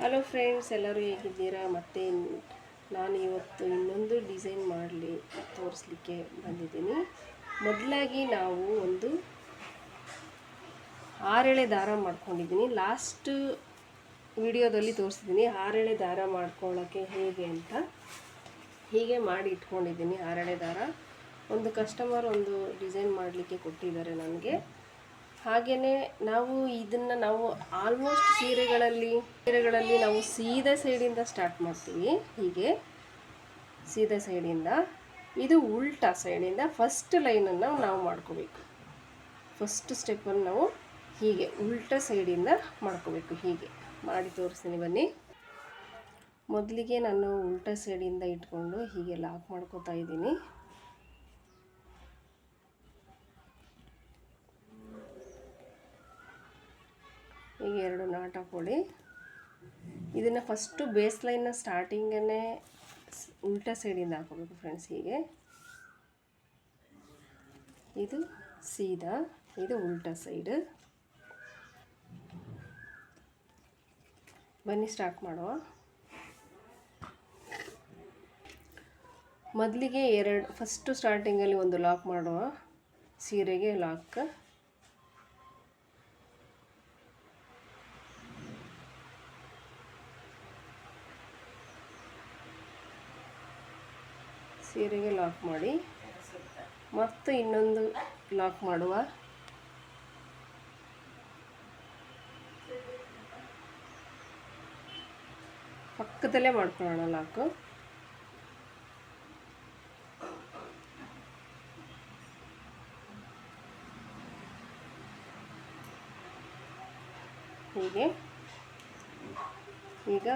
Hello friends ಎಲ್ಲರೂ ಹೇಗಿದ್ದೀರಾ? ಮತ್ತು ನಾನು ಇವತ್ತು ಇನ್ನೊಂದು ಡಿಸೈನ್ ಮಾಡಲಿ ತೋರಿಸ್ಲಿಕ್ಕೆ ಬಂದಿದ್ದೀನಿ. ಮೊದಲಾಗಿ ನಾವು ಒಂದು ಆರೆಳೆ ದಾರ ಮಾಡ್ಕೊಂಡಿದ್ದೀನಿ. ಲಾಸ್ಟ್ ವಿಡಿಯೋದಲ್ಲಿ ತೋರಿಸಿದ್ದೀನಿ. ಆರೆಳೆ ದಾರ ಮಾಡ್ಕೊಳ್ಳೋಕ್ಕೆ ಹೇಗೆ ಅಂತ. ಹೀಗೆ ಮಾಡಿ ಇಟ್ಕೊಂಡಿದ್ದೀನಿ ಆರೆಳೆ ದಾರ. ಒಂದು ಕಸ್ಟಮರ್ ಒಂದು ಡಿಸೈನ್ ಮಾಡಲಿಕ್ಕೆ ಕೊಟ್ಟಿದ್ದಾರೆ ನನಗೆ. ಹಾಗೆಯೇ ನಾವು ಇದನ್ನು ನಾವು ಆಲ್ಮೋಸ್ಟ್ ಸೀರೆಗಳಲ್ಲಿ ಸೀರೆಗಳಲ್ಲಿ ನಾವು ಸೀದಾ ಸೈಡಿಂದ ಸ್ಟಾರ್ಟ್ ಮಾಡ್ತೀವಿ. ಹೀಗೆ ಸೀದಾ ಸೈಡಿಂದ, ಇದು ಉಲ್ಟಾ ಸೈಡಿಂದ ಫಸ್ಟ್ ಲೈನನ್ನು ನಾವು ಮಾಡ್ಕೋಬೇಕು. ಫಸ್ಟ್ ಸ್ಟೆಪ್ಪನ್ನು ನಾವು ಹೀಗೆ ಉಲ್ಟಾ ಸೈಡಿಂದ ಮಾಡ್ಕೋಬೇಕು. ಹೀಗೆ ಮಾಡಿ ತೋರಿಸ್ತೀನಿ ಬನ್ನಿ. ಮೊದಲಿಗೆ ನಾನು ಉಲ್ಟಾ ಸೈಡಿಂದ ಇಟ್ಕೊಂಡು ಹೀಗೆ ಲಾಕ್ ಮಾಡ್ಕೋತಾ ಇದ್ದೀನಿ. ಈಗ ಎರಡು ನಾಟ್ ಹಾಕೊಳ್ಳಿ ಇದನ್ನು ಫಸ್ಟು ಬೇಸ್ ಲೈನ್ನ ಸ್ಟಾರ್ಟಿಂಗನ್ನೇ ಉಲ್ಟಾ ಸೈಡಿಂದ ಹಾಕೋಬೇಕು ಫ್ರೆಂಡ್ಸ್ ಹೀಗೆ. ಇದು ಸೀದಾ, ಇದು ಉಲ್ಟಾ ಸೈಡ್ ಬನ್ನಿ ಸ್ಟಾರ್ಟ್ ಮಾಡುವ. ಮೊದಲಿಗೆ ಎರಡು ಫಸ್ಟು ಸ್ಟಾರ್ಟಿಂಗಲ್ಲಿ ಒಂದು ಲಾಕ್ ಮಾಡುವ. ಸೀರೆಗೆ ಲಾಕ್ ಸೀರೆಗೆ ಲಾಕ್ ಮಾಡಿ ಮತ್ತು ಇನ್ನೊಂದು ಲಾಕ್ ಮಾಡುವ. ಪಕ್ಕದಲ್ಲೇ ಮಾಡ್ಕೊಳ್ಳೋಣ ಲಾಕು ಹೀಗೆ. ಈಗ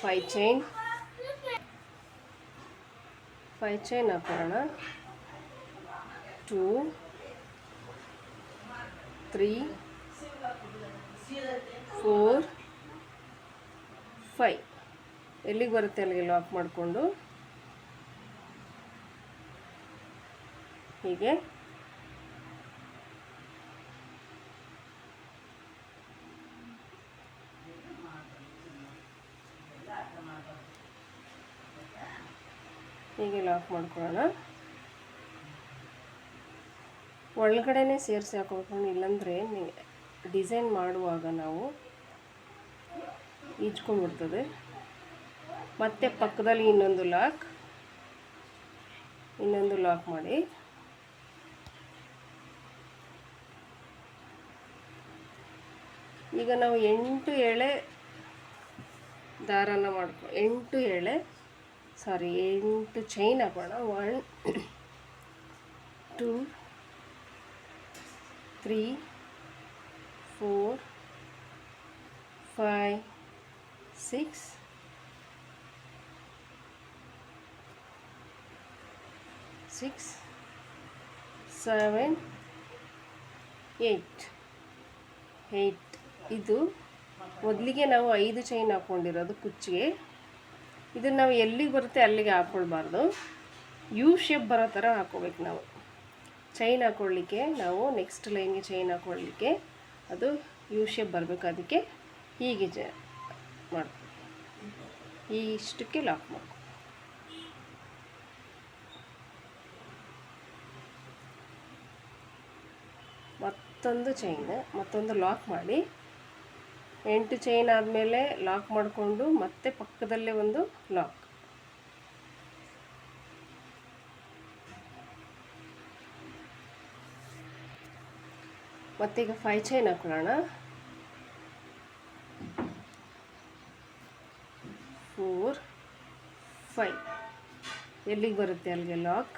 ಫೈ ಚೈನ್ ಫೈ ಚೈನ್ ಹಾಕೋಣ ಟೂ ತ್ರೀ ಫೋರ್ ಫೈ. ಎಲ್ಲಿಗೆ ಬರುತ್ತೆ ಅಲ್ಲಿಗೆ ಲಾಕ್ ಮಾಡಿಕೊಂಡು? ಹೀಗೆ. ಹೀಗೆ ಲಾಕ್ ಮಾಡ್ಕೊಳ್ಳೋಣ. ಒಳಗಡೆನೇ ಸೇರಿಸಿ ಹಾಕೋಬೇಕು ಇಲ್ಲಾಂದರೆ ಡಿಸೈನ್ ಮಾಡುವಾಗ ನಾವು ಈಜ್ಕೊಂಡ್ಬಿಡ್ತದೆ. ಮತ್ತೆ ಪಕ್ಕದಲ್ಲಿ ಇನ್ನೊಂದು ಲಾಕ್ ಇನ್ನೊಂದು ಲಾಕ್ ಮಾಡಿ. ಈಗ ನಾವು ಎಂಟು ಎಳೆ ದಾರನ ಮಾಡ್ಕೊ, ಎಂಟು ಎಳೆ ಸಾರಿ, ಎಂಟು ಚೈನ್ ಹಾಕೋಣ. One two three four five six six seven eight eight ಇದು ಮೊದಲಿಗೆ ನಾವು ಐದು ಚೈನ್ ಹಾಕ್ಕೊಂಡಿರೋದು ಕುಚ್ಚಿಗೆ. ಇದನ್ನು ನಾವು ಎಲ್ಲಿಗೆ ಬರುತ್ತೆ ಅಲ್ಲಿಗೆ ಹಾಕ್ಕೊಳ್ಬಾರ್ದು ಯು ಶೇಪ್ ಬರೋ ಥರ ಹಾಕ್ಕೋಬೇಕು ನಾವು. ಚೈನ್ ಹಾಕ್ಕೊಳ್ಳಿಕ್ಕೆ ನಾವು ನೆಕ್ಸ್ಟ್ ಲೈನ್ಗೆ ಚೈನ್ ಹಾಕ್ಕೊಳ್ಳಿಕ್ಕೆ ಅದು ಯು ಶೇಪ್ ಬರಬೇಕು. ಅದಕ್ಕೆ ಹೀಗೆ ಜ ಈ ಇಷ್ಟಕ್ಕೆ ಲಾಕ್ ಮಾಡ್ಕೊ. ಮತ್ತೊಂದು ಚೈನ್ ಮತ್ತೊಂದು ಲಾಕ್ ಮಾಡಿ ಎಂಟು ಚೈನ್ ಆದಮೇಲೆ ಲಾಕ್ ಮಾಡಿಕೊಂಡು ಮತ್ತೆ ಪಕ್ಕದಲ್ಲೇ ಒಂದು ಲಾಕ್ ಮತ್ತೀಗ ಫೈ ಚೈನ್ ಹಾಕೊಳ್ಳೋಣ. ಫೋರ್ ಫೈ ಎಲ್ಲಿಗೆ ಬರುತ್ತೆ ಅಲ್ಲಿಗೆ ಲಾಕ್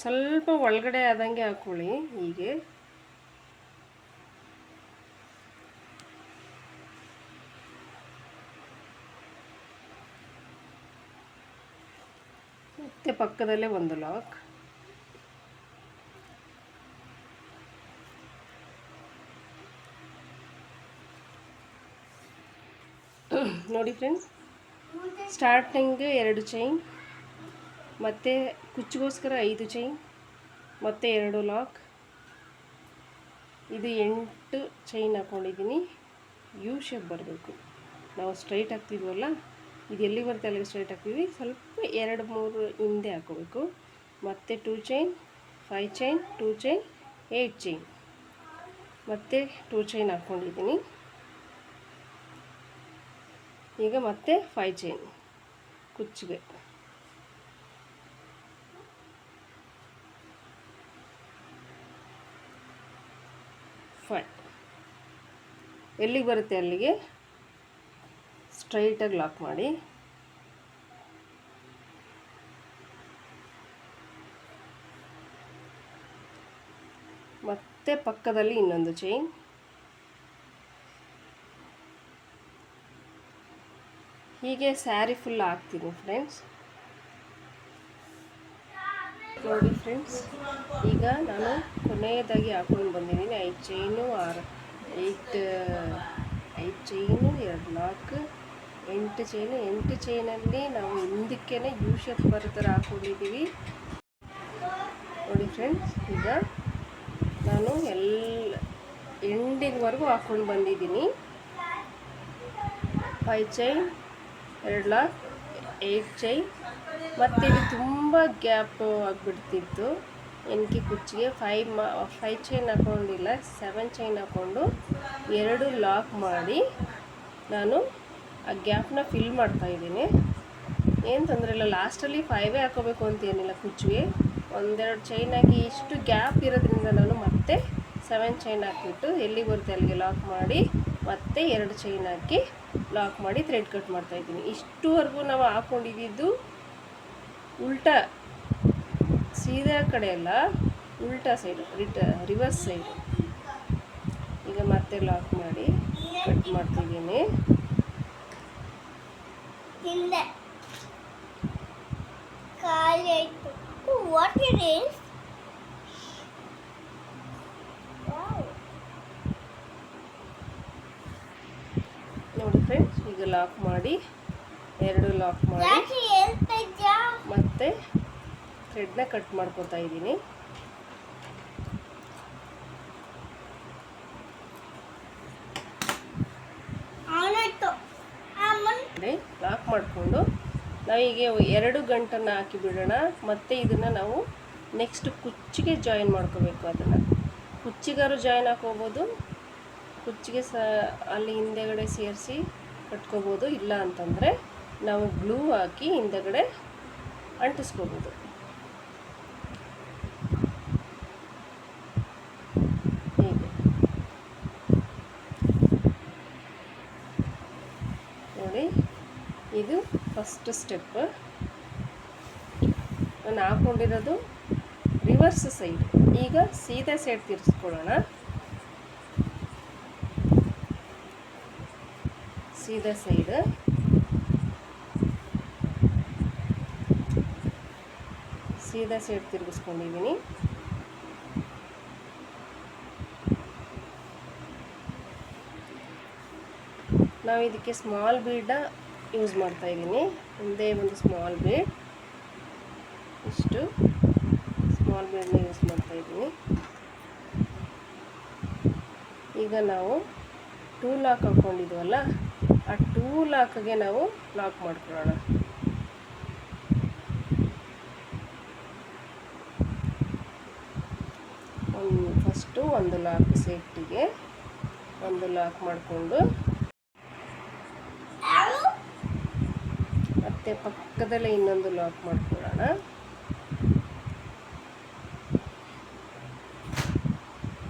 ಸ್ವಲ್ಪ ಒಳಗಡೆ ಆದಂಗೆ ಹಾಕ್ಕೊಳ್ಳಿ ಹೀಗೆ. ಮತ್ತೆ ಪಕ್ಕದಲ್ಲೇ ಒಂದು ಲಾಕ್. ನೋಡಿ ಫ್ರೆಂಡ್ಸ್ ಸ್ಟಾರ್ಟಿಂಗ್ ಎರಡು ಚೈನ್. ಮತ್ತು ಕುಚ್ಚಿಗೋಸ್ಕರ ಐದು ಚೈನ್ ಮತ್ತೆ ಎರಡು ಲಾಕ್ ಇದು ಎಂಟು ಚೈನ್ ಹಾಕ್ಕೊಂಡಿದ್ದೀನಿ ಯು ಶೇಪ್ ಬರಬೇಕು. ನಾವು ಸ್ಟ್ರೈಟ್ ಹಾಕ್ತಿದ್ವಲ್ಲ, ಇದು ಎಲ್ಲಿ ಬರುತ್ತೆ ಅಲ್ಲಿಗೆ ಸ್ಟ್ರೈಟ್ ಹಾಕ್ತೀವಿ? ಸ್ವಲ್ಪ ಎರಡು, ಮೂರು ಹಿಂದೆ ಹಾಕೋಬೇಕು. ಮತ್ತು two chain five chain two chain eight chain ಮತ್ತು ಟೂ ಚೈನ್ ಹಾಕ್ಕೊಂಡಿದ್ದೀನಿ ಈಗ ಮತ್ತೆ ಫೈ ಚೈನ್ ಕುಚ್ಚಿಗೆ ಫೈವ್ ಎಲ್ಲಿಗೆ ಬರುತ್ತೆ ಅಲ್ಲಿಗೆ? ಸ್ಟ್ರೈಟಾಗಿ ಲಾಕ್ ಮಾಡಿ. ಮತ್ತೆ ಪಕ್ಕದಲ್ಲಿ ಇನ್ನೊಂದು ಚೈನ್ ಹೀಗೆ ಸ್ಯಾರಿ ಫುಲ್ ಹಾಕ್ತೀನಿ ಫ್ರೆಂಡ್ಸ್ ನೋಡಿ ಫ್ರೆಂಡ್ಸ್ ಈಗ ನಾನು ಕೊನೆಯದಾಗಿ ಹಾಕೊಂಡು ಬಂದಿದ್ದೀನಿ. ಐದು ಚೈನು ಆರು ಏಯ್ಟ್ ಐದು ಚೈನು ಎರಡು ಲಾಕ್ ಎಂಟು ಚೈನು ಎಂಟು ಚೈನಲ್ಲಿ ನಾವು ಹಿಂದಕ್ಕೆ ಯು ಶೇಪ್ ಬರೋ ಥರ ಹಾಕ್ಕೊಂಡಿದ್ದೀವಿ ನೋಡಿ ಫ್ರೆಂಡ್ಸ್ ಈಗ ನಾನು ಎಲ್ಲ ಎಂಡಿನವರೆಗೂ ಹಾಕ್ಕೊಂಡು ಬಂದಿದ್ದೀನಿ. ಫೈವ್ ಚೈನ್ ಎರಡು ಲಾಕ್ ಏಯ್ಟ್ ಚೈನ್ ಮತ್ತು ಇದು ತುಂಬ ಗ್ಯಾಪ್ ಆಗಿಬಿಡ್ತಿತ್ತು. ಎನ್ಕಿ ಕುಚ್ಚಿಗೆ ಫೈವ್ ಮಾ ಫೈವ್ ಚೈನ್ ಹಾಕೊಂಡಿಲ್ಲ ಸೆವೆನ್ ಚೈನ್ ಹಾಕ್ಕೊಂಡು ಎರಡು ಲಾಕ್ ಮಾಡಿ ನಾನು ಆ ಗ್ಯಾಪ್ನ ಫಿಲ್ ಮಾಡ್ತಾಯಿದ್ದೀನಿ ಏನು ತೊಂದರೆ ಇಲ್ಲ ಲಾಸ್ಟಲ್ಲಿ ಫೈವೇ ಹಾಕೋಬೇಕು ಅಂತ ಏನಿಲ್ಲ ಕುಚ್ಚಿಗೆ. ಒಂದೆರಡು ಚೈನ್ ಹಾಕಿ ಇಷ್ಟು ಗ್ಯಾಪ್ ಇರೋದ್ರಿಂದ ನಾನು ಮತ್ತೆ ಸೆವೆನ್ ಚೈನ್ ಹಾಕಿಬಿಟ್ಟು ಎಲ್ಲಿ ಬರುತ್ತೆ ಅಲ್ಲಿಗೆ ಲಾಕ್ ಮಾಡಿ ಮತ್ತೆ ಎರಡು ಚೈನ್ ಹಾಕಿ ಲಾಕ್ ಮಾಡಿ ಥ್ರೆಡ್ ಕಟ್ ಮಾಡ್ತಾಯಿದ್ದೀನಿ ಇಷ್ಟುವರೆಗೂ ನಾವು ಹಾಕ್ಕೊಂಡಿದ್ದು ಉಲ್ಟಾ ಸೀದಾ ಕಡೆ ಅಲ್ಲ ಉಲ್ಟಾ ಸೈಡು ರಿಟ ರಿವರ್ಸ್ ಸೈಡು ಈಗ ಮತ್ತೆ ಲಾಕ್ ಮಾಡಿ ಕಟ್ ಮಾಡ್ತಿದ್ದೀನಿ. ನೋಡಿ ಫ್ರೆಂಡ್ಸ್ ಈಗ ಲಾಕ್ ಮಾಡಿ ಎರಡು ಲಾಕ್ ಮಾಡಿ ಮತ್ತೆ ಥ್ರೆಡ್ನ ಕಟ್ ಮಾಡ್ಕೊತಾ ಇದ್ದೀನಿ. ಲಾಕ್ ಮಾಡಿಕೊಂಡು ನಾವೀಗ ಎರಡು ಗಂಟನ್ನು ಹಾಕಿ ಬಿಡೋಣ. ಮತ್ತು ಇದನ್ನು ನಾವು ನೆಕ್ಸ್ಟ್ ಕುಚ್ಚಿಗೆ ಜಾಯಿನ್ ಮಾಡ್ಕೋಬೇಕು ಅದನ್ನು. ಕುಚ್ಚಿಗಾರು ಜಾಯಿನ್ ಹಾಕೋಬೋದು ಕುಚ್ಚಿಗೆ ಸ ಅಲ್ಲಿ ಹಿಂದೆಗಡೆ ಸೇರಿಸಿ ಕಟ್ಕೋಬೋದು. ಇಲ್ಲ ಅಂತಂದರೆ ನಾವು ಗ್ಲೂ ಹಾಕಿ ಹಿಂದೆಗಡೆ ಅಂಟಿಸ್ಕೋಬೋದು ಹೀಗೆ ನೋಡಿ ಇದು ಫಸ್ಟ್ ಸ್ಟೆಪ್ ನಾನು ಹಾಕೊಂಡಿರೋದು ರಿವರ್ಸ್ ಸೈಡ್ ಈಗ ಸೀದಾ ಸೈಡ್ ತಿರ್ಸ್ಕೊಳ್ಳೋಣ. ಸೀದಾ ಸೈಡ್ ಸೀದಾ ಸೈಡ್ ತಿರುಗಿಸ್ಕೊಂಡಿದ್ದೀನಿ. ನಾವು ಇದಕ್ಕೆ ಸ್ಮಾಲ್ ಬೀಡನ್ನ ಯೂಸ್ ಮಾಡ್ತಾ ಇದ್ದೀನಿ. ಒಂದೇ ಒಂದು ಸ್ಮಾಲ್ ಬೇಡ್ ಇಷ್ಟು ಸ್ಮಾಲ್ ಬೀಡನ್ನ ಯೂಸ್ ಮಾಡ್ತಾ ಇದ್ದೀನಿ. ಈಗ ನಾವು ಟೂ ಲಾಕ್ ಹಾಕ್ಕೊಂಡಿದ್ವಲ್ಲ ಆ ಟೂ ಲಾಕ್ಗೆ ನಾವು ಲಾಕ್ ಮಾಡ್ಕೊಳ್ಳೋಣ. ಒಂದು ಫಸ್ಟು ಒಂದು ಲಾಕ್ ಸೇಫ್ಟಿಗೆ ಒಂದು ಲಾಕ್ ಮಾಡಿಕೊಂಡು ಮತ್ತೆ ಪಕ್ಕದಲ್ಲೇ ಇನ್ನೊಂದು ಲಾಕ್ ಮಾಡ್ಕೊಳ್ಳೋಣ.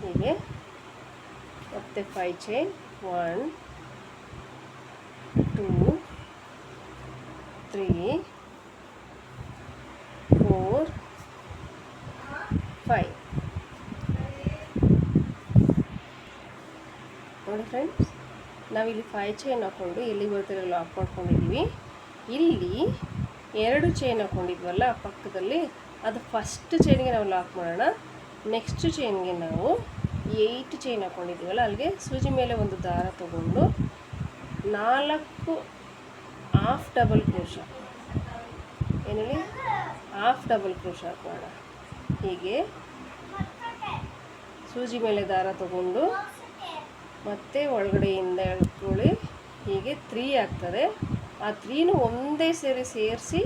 ಹೀಗೆ. ಮತ್ತೆ five chain one two three four five ನೋಡಿ ಫ್ರೆಂಡ್ಸ್ ನಾವಿಲ್ಲಿ ಫೈವ್ ಚೈನ್ ಹಾಕ್ಕೊಂಡು ಎಲ್ಲಿ ಬರ್ತಾರೆ ಲಾಕ್ ಮಾಡ್ಕೊಂಡಿದ್ದೀವಿ? ಇಲ್ಲಿ ಎರಡು ಚೈನ್ ಹಾಕ್ಕೊಂಡಿದ್ವಲ್ಲ ಪಕ್ಕದಲ್ಲಿ, ಅದು ಫಸ್ಟ್ ಚೈನ್ಗೆ ನಾವು ಲಾಕ್ ಮಾಡೋಣ. ನೆಕ್ಸ್ಟ್ ಚೈನ್ಗೆ ನಾವು ಏಯ್ಟ್ ಚೈನ್ ಹಾಕ್ಕೊಂಡಿದ್ದೀವಲ್ಲ ಅಲ್ಲಿಗೆ ಸೂಜಿ ಮೇಲೆ ಒಂದು ದಾರ ತಗೊಂಡು ನಾಲ್ಕು ಹಾಫ್ ಡಬಲ್ ಕ್ರೋಶ ಏನೇಳಿ ಹಾಫ್ ಡಬಲ್ ಕ್ರೋಶ ಹಾಕೋಣ ಹೀಗೆ ಸೂಜಿ ಮೇಲೆ ದಾರ ತಗೊಂಡು ಮತ್ತೆ ಒಳಗಡೆಯಿಂದ ಎಳ್ಕೊಳ್ಳಿ. ಹೀಗೆ ತ್ರೀ ಆಗ್ತದೆ. ಆ ತ್ರೀನು ಒಂದೇ ಸೇರಿ ಸೇರಿಸಿ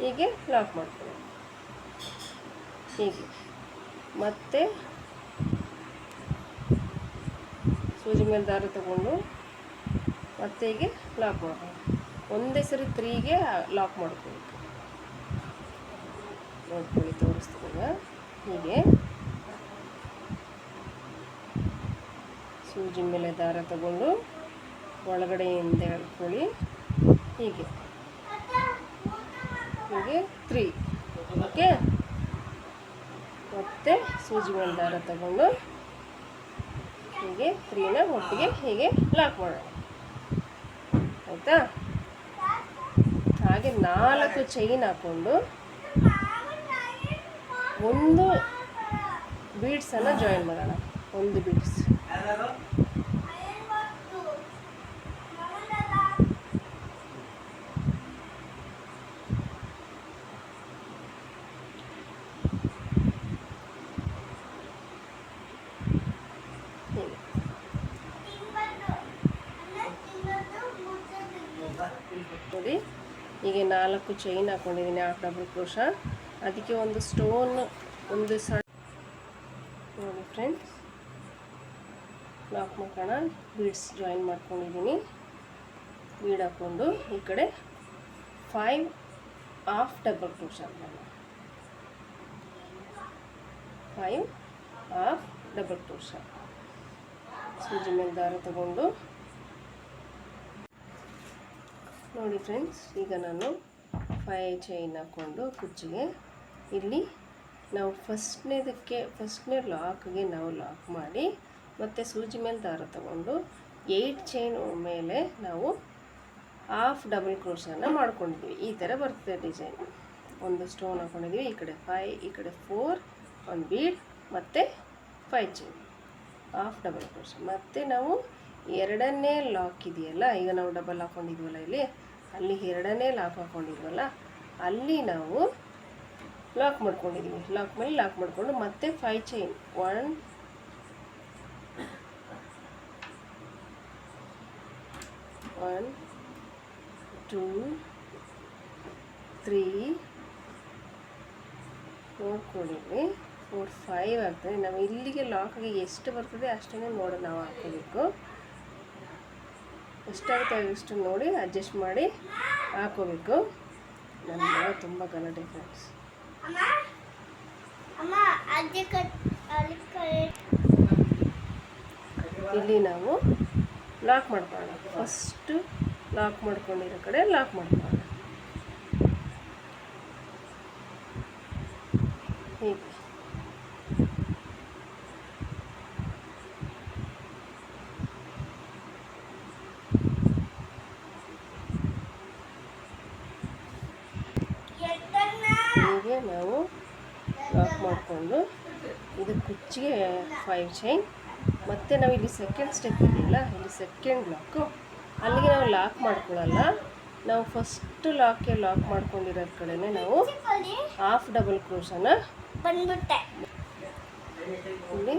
ಹೀಗೆ ಲಾಕ್ ಮಾಡ್ಕೊಳ್ಳಿ ಹೀಗೆ. ಮತ್ತೆ ಸೂಜಿ ಮೇಲೆ ದಾರ ತಗೊಂಡು ಮತ್ತೆ ಹೀಗೆ ಲಾಕ್ ಮಾಡ್ಬೋದು ಒಂದೇ ಸರಿ ತ್ರೀಗೆ ಲಾಕ್ ಮಾಡ್ಕೊಬೇಕು ನೋಡ್ಕೊಳ್ಳಿ, ತೋರಿಸ್ತೀನಿ ಹೀಗೆ. ಸೂಜಿ ಮೇಲೆ ದಾರ ತಗೊಂಡು ಒಳಗಡೆಯಿಂದ ಎಳ್ಕೊಳ್ಳಿ ಹೀಗೆ. ಹೀಗೆ ತ್ರೀ ಓಕೆ ಮತ್ತೆ ಸೂಜಿ ಒಂದು ದಾರ ತಗೊಂಡು ಹೀಗೆ ತ್ರೀನ ಒಟ್ಟಿಗೆ ಹೀಗೆ ಲಾಕ್ ಮಾಡೋಣ. ಆಯಿತಾ? ಹಾಗೆ ನಾಲ್ಕು ಚೈನ್ ಹಾಕ್ಕೊಂಡು ಒಂದು ಬೀಡ್ಸನ್ನು ಜಾಯಿನ್ ಮಾಡೋಣ. ಒಂದು ಬೀಡ್ಸ್ ಹೀಗೆ ನೋಡಿ ಹೀಗೆ ನಾಲ್ಕು ಚೈನ್ ಹಾಕ್ಕೊಂಡಿದ್ದೀನಿ ಹಾಫ್ ಡಬಲ್ ಕ್ರೋಶ ಅದಕ್ಕೆ ಒಂದು ಸ್ಟೋನ್ ಒಂದು ಸಣ್ಣ ನೋಡಿ ಫ್ರೆಂಡ್ಸ್ ನಾಲ್ಕು ಮಕ್ಕಳ ಬೀಡ್ಸ್ ಜಾಯಿನ್ ಮಾಡ್ಕೊಂಡಿದ್ದೀನಿ. ಬೀಡ್ ಹಾಕ್ಕೊಂಡು ಈ ಕಡೆ ಫೈವ್ ಹಾಫ್ ಡಬಲ್ ಕ್ರೋಶ ಹಾಕೋಣ ಫೈವ್ ಹಾಫ್ ಡಬಲ್ ಕ್ರೋಶ ಸೂಜಿ ಮೇಲೆ ದಾರ ತಗೊಂಡು ನೋಡಿ ಫ್ರೆಂಡ್ಸ್, ಈಗ ನಾನು ಫೈ ಚೈನ್ ಹಾಕ್ಕೊಂಡು ಕುಚ್ಚಿಗೆ ಇಲ್ಲಿ ನಾವು ಫಸ್ಟ್ನೇದಕ್ಕೆ, ಫಸ್ಟ್ನೇ ಲಾಕ್ಗೆ ನಾವು ಲಾಕ್ ಮಾಡಿ ಮತ್ತು ಸೂಜಿ ಮೇಲೆ ದಾರ ತಗೊಂಡು ಏಯ್ಟ್ ಚೈನ್ ಮೇಲೆ ನಾವು ಹಾಫ್ ಡಬಲ್ ಕ್ರೋಸನ್ನು ಮಾಡ್ಕೊಂಡಿದ್ವಿ. ಈ ಥರ ಬರ್ತದೆ ಡಿಸೈನ್ ಒಂದು ಸ್ಟೋನ್ ಹಾಕ್ಕೊಂಡಿದ್ವಿ ಈ ಕಡೆ ಫೈ ಈ ಕಡೆ ಫೋರ್ ಒಂದು ಬೀಡ್ ಮತ್ತು five chain half double crochet ಮತ್ತು ನಾವು ಎರಡನೇ ಲಾಕ್ ಇದೆಯಲ್ಲ, ಈಗ ನಾವು ಡಬಲ್ ಹಾಕ್ಕೊಂಡಿದ್ವಲ್ಲ ಇಲ್ಲಿ, ಅಲ್ಲಿ ಎರಡನೇ ಲಾಕ್ ಹಾಕ್ಕೊಂಡಿದ್ವಲ್ಲ ಅಲ್ಲಿ ನಾವು ಲಾಕ್ ಮಾಡ್ಕೊಂಡಿದ್ದೀವಿ ಲಾಕ್ ಮೇಲೆ ಲಾಕ್ ಮಾಡಿಕೊಂಡು ಮತ್ತೆ five chain one one two three ನೋಡ್ಕೊಂಡಿದ್ವಿ four five ಆಗ್ತದೆ. ನಾವು ಇಲ್ಲಿಗೆ ಲಾಕ್ಗೆ ಎಷ್ಟು ಬರ್ತದೆ ಅಷ್ಟನ್ನೇ ನೋಡಿ ನಾವು ಹಾಕೋಬೇಕು ಎಷ್ಟಾಗುತ್ತೆ ಇಷ್ಟು ನೋಡಿ ಅಡ್ಜಸ್ಟ್ ಮಾಡಿ ಹಾಕೋಬೇಕು. ನನ್ನ ಮಗ ತುಂಬ ಗಲಾಟೆ ಫ್ರೆಂಡ್ಸ್ ಇಲ್ಲಿ ನಾವು ಲಾಕ್ ಮಾಡ್ಕೊಳ್ಳೋಣ. ಫಸ್ಟು ಲಾಕ್ ಮಾಡ್ಕೊಂಡಿರೋ ಕಡೆ ಲಾಕ್ ಮಾಡ್ಕೊಳ್ಳೋಣ. ಹೀಗೆ ಎತ್ತನ್ನ ಹೀಗೆ ನಾವು ಲಾಕ್ ಮಾಡಿಕೊಂಡು ಕುಚ್ಚಿಗೆ ಫೈವ್ ಚೈನ್ ಮತ್ತು ನಾವು ಇಲ್ಲಿ ಸೆಕೆಂಡ್ ಸ್ಟೆಪ್ ಇದೆಯಲ್ಲ ಇಲ್ಲಿ ಸೆಕೆಂಡ್ ಲಾಕು ಅಲ್ಲಿಗೆ ನಾವು ಲಾಕ್ ಮಾಡ್ಕೊಳ್ಳಲ್ಲ. ನಾವು ಫಸ್ಟ್ ಲಾಕ್ಗೆ ಲಾಕ್ ಮಾಡ್ಕೊಂಡಿರೋ ಕಡೆನೇ ನಾವು ಹಾಫ್ ಡಬಲ್ ಕ್ರೋಶನ ಬಂದ್ಬಿಟ್ಟೆ. ಇಲ್ಲಿ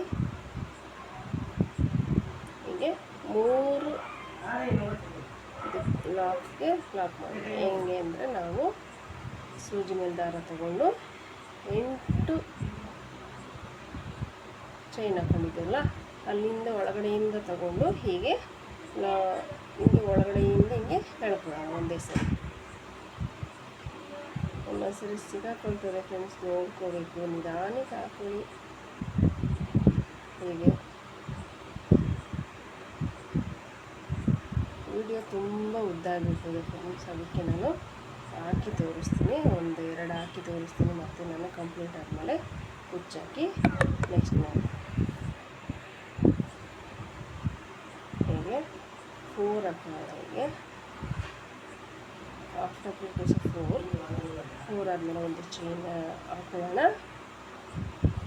ಹೀಗೆ ಮೂರು ಲಾಕ್ಗೆ ಲಾಕ್ ಮಾಡಿ ಹೆಂಗೆ ಅಂದರೆ ನಾವು ಸೂಜಿ ಮೇಲೆ ದಾರ ತಗೊಂಡು ಎಂಟು ಚೈನ್ ಹಾಕೊಂಡಿದ್ದೀವಲ್ಲ ಅಲ್ಲಿಂದ ಒಳಗಡೆಯಿಂದ ತಗೊಂಡು ಹೀಗೆ ಹಿಂಗೆ ಒಳಗಡೆಯಿಂದ ಹಿಂಗೆ ಎಳ್ಕೊಳ್ಳೋಣ ಒಂದೇ ಸರಿ. ಒಂದೊಂದು ಸರಿ ಸಿಗಾಕೊಳ್ತದೆ ಫ್ರೆಂಡ್ಸ್ ನೋಡ್ಕೋಬೇಕು, ನಿಧಾನಕ್ಕೆ ಹಾಕೊಳ್ಳಿ. ಹೀಗೆ. ವಿಡಿಯೋ ತುಂಬ ಉದ್ದ ಆಗಿರ್ತದೆ ಫ್ರೆಂಡ್ಸ್ ಅದಕ್ಕೆ ನಾನು ಹಾಕಿ ತೋರಿಸ್ತೀನಿ ಒಂದು ಎರಡು ಹಾಕಿ ತೋರಿಸ್ತೀನಿ, ಮತ್ತು ನಾನು ಕಂಪ್ಲೀಟ್ ಆದಮೇಲೆ ಕುಚ್ಚಾಕಿ ನೆಕ್ಸ್ಟ್ ನಾನು ಮಾಡ್ತಾಯಿದ್ದೀವಿ ಆಫ್ಟರ್ ಪ್ರಿಪೇಸ್ ಫೋರ್ ಫೋರ್ ಆದಮೇಲೆ ಒಂದು ಚೈನ್ ಹಾಕೊಳ್ಳೋಣ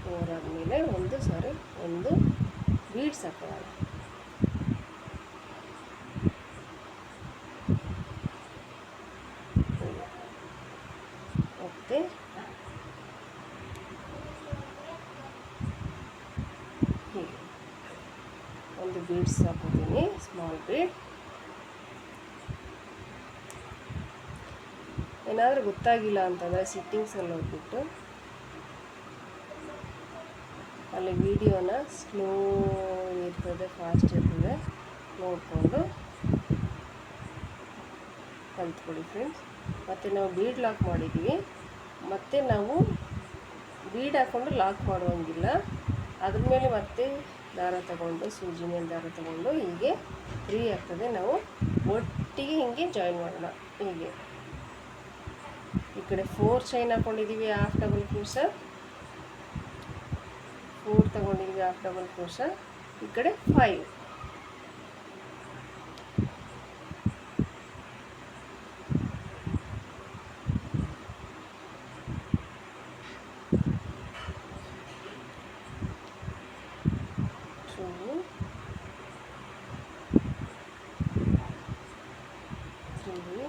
ಫೋರ್ ಆದಮೇಲೆ ಒಂದು ಸಾರಿ ಒಂದು ಬೀಡ್ಸ್ ಹಾಕೊಳ್ಳೋಣ ಓಕೆ ಹೀಗೆ ಒಂದು ಬೀಡ್ಸ್ ಹಾಕೋತೀನಿ ಸ್ಮಾಲ್ ಬೀಡ್ ಏನಾದರೂ ಗೊತ್ತಾಗಿಲ್ಲ ಅಂತಂದರೆ ಸಿಟ್ಟಿಂಗ್ಸಲ್ಲಿ ಹೋಗ್ಬಿಟ್ಟು ಅಲ್ಲಿ ವಿಡಿಯೋನ ಸ್ಲೋ ಇರ್ತದೆ ಫಾಸ್ಟ್ ಇರ್ತದೆ ನೋಡಿಕೊಂಡು ಕಲ್ತ್ಕೊಳ್ಳಿ ಫ್ರೆಂಡ್ಸ್ ಮತ್ತು ನಾವು ಬೀಡ್ ಲಾಕ್ ಮಾಡಿದ್ದೀವಿ ಮತ್ತು ನಾವು ಬೀಡ್ ಹಾಕ್ಕೊಂಡು ಲಾಕ್ ಮಾಡುವಂಗಿಲ್ಲ. ಅದ್ರ ಮೇಲೆ ಮತ್ತೆ ದಾರ ತಗೊಂಡು, ಸೂಜಿ ಮೇಲೆ ದಾರ ತಗೊಂಡು ಹೀಗೆ ಫ್ರೀ ಆಗ್ತದೆ. ನಾವು ಒಟ್ಟಿಗೆ ಹೀಗೆ ಜಾಯಿನ್ ಮಾಡೋಣ. ಹೀಗೆ. ಈ ಕಡೆ ಫೋರ್ ಚೈನ್ ಹಾಕ್ಕೊಂಡಿದ್ದೀವಿ ಹಾಫ್ ಡಬಲ್ ಕ್ರೂಸ ಫೋರ್ ತಗೊಂಡಿದ್ದೀವಿ ಹಾಫ್ ಡಬಲ್ ಕ್ರೂಸ ಈ ಕಡೆ ಫೈವ್ two, three,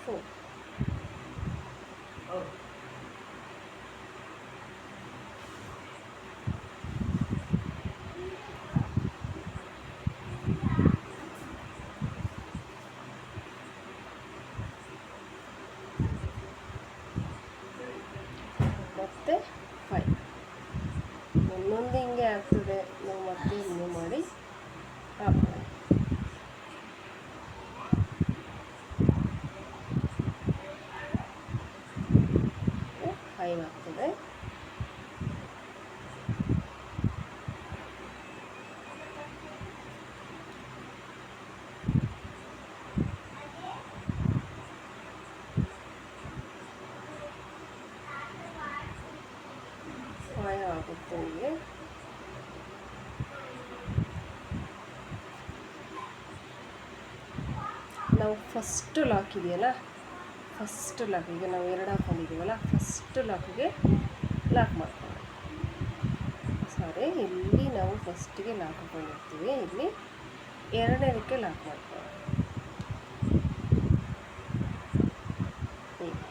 four. ಮತ್ತು ಫೈವ್ ಒಂದೊಂದು ಹಿಂಗೆ ಆಗ್ತದೆ ನಾವು ಮತ್ತೆ ರಿನ್ಯೂ ಮಾಡಿ ಹಾಕೋಣ ಫೈವ್ ಆಗ್ತದೆ ಫೈವ್ ಆಗುತ್ತೆ ನಿಮಗೆ ನಾವು ಫಸ್ಟ್ ಲಾಕ್ ಇದೆಯಲ್ಲ? ಫಸ್ಟ್ ಲಾಕ್ ಈಗ ನಾವು ಎರಡು ಹಾಕೊಂಡಿದ್ದೀವಲ್ಲ ಫಸ್ಟ್ ಲಾಕಿಗೆ ಲಾಕ್ ಮಾಡ್ಕೊಳ್ಳೋಣ. ಸಾರಿ ಇಲ್ಲಿ ನಾವು ಫಸ್ಟಿಗೆ ಲಾಕ್ ಹಾಕೊಂಡಿರ್ತೀವಿ ಇಲ್ಲಿ ಎರಡನೇದಕ್ಕೆ ಲಾಕ್ ಮಾಡ್ಕೊಳ್ಳೋಣ ಹೀಗೆ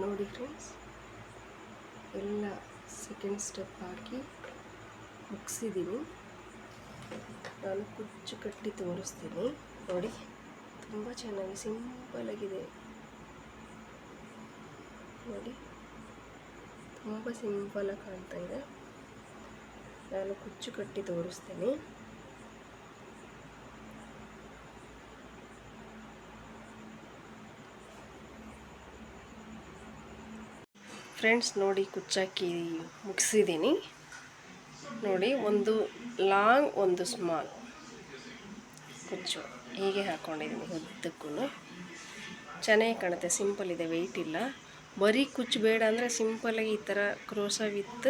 ನೋಡಿ ಫ್ರೆಂಡ್ಸ್ ಎಲ್ಲ ಸೆಕೆಂಡ್ ಸ್ಟೆಪ್ ಹಾಕಿ ಮುಗಿಸಿದ್ದೀನಿ. ನಾನು ಕುಚ್ಚು ಕಟ್ಟಿ ತೋರಿಸ್ತೀನಿ. ನೋಡಿ, ತುಂಬ ಚೆನ್ನಾಗಿ ಸಿಂಪಲ್ ಆಗಿದೆ. ನೋಡಿ, ತುಂಬ ಸಿಂಪಲಾಗಿ ಕಾಣ್ತಾ ಇದೆ. ನಾನು ಕುಚ್ಚು ಕಟ್ಟಿ ತೋರಿಸ್ತೀನಿ. ಫ್ರೆಂಡ್ಸ್ ನೋಡಿ ಕುಚ್ಚಾಕಿ ಮುಗಿಸಿದ್ದೀನಿ. ನೋಡಿ, ಒಂದು ಲಾಂಗ್, ಒಂದು ಸ್ಮಾಲ್. ಕುಚ್ಚು. ಹೀಗೆ ಹಾಕ್ಕೊಂಡಿದ್ದೀನಿ ಉದ್ದಕ್ಕೂ ಚೆನ್ನಾಗಿ ಕಾಣುತ್ತೆ, ಸಿಂಪಲ್ ಇದೆ ವೆಯ್ಟ್ ಇಲ್ಲ. ಬರೀ ಕುಚ್ಚು ಬೇಡ ಅಂದರೆ ಸಿಂಪಲಾಗಿ ಈ ಥರ ಕ್ರೋಸ ವಿತ್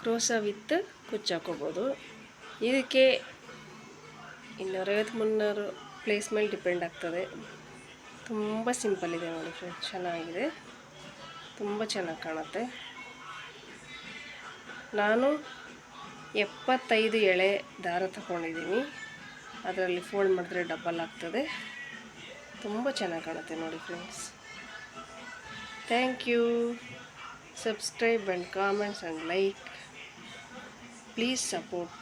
ಕ್ರೋಸ ವಿತ್ ಕುಚ್ಚು ಹಾಕೋಬೋದು ಇದಕ್ಕೆ ಇನ್ನೂರೈವತ್ತು ಮುನ್ನೂರು ಪ್ಲೇಸ್ ಮೇಲೆ ಡಿಪೆಂಡ್ ಆಗ್ತದೆ. ತುಂಬ ಸಿಂಪಲ್ ಇದೆ ನೋಡಿ ಫ್ರೆಂಡ್ಸ್, ಚೆನ್ನಾಗಿದೆ. ತುಂಬ ಚೆನ್ನಾಗಿ ಕಾಣುತ್ತೆ. ನಾನು ಎಪ್ಪತ್ತೈದು ಎಳೆ ದಾರ ತಗೊಂಡಿದ್ದೀನಿ. ಅದರಲ್ಲಿ ಫೋಲ್ಡ್ ಮಾಡಿದ್ರೆ ಡಬಲ್ ಆಗ್ತದೆ. ತುಂಬ ಚೆನ್ನಾಗಿ ಕಾಣುತ್ತೆ ನೋಡಿ friends. Thank you subscribe and comments and like please support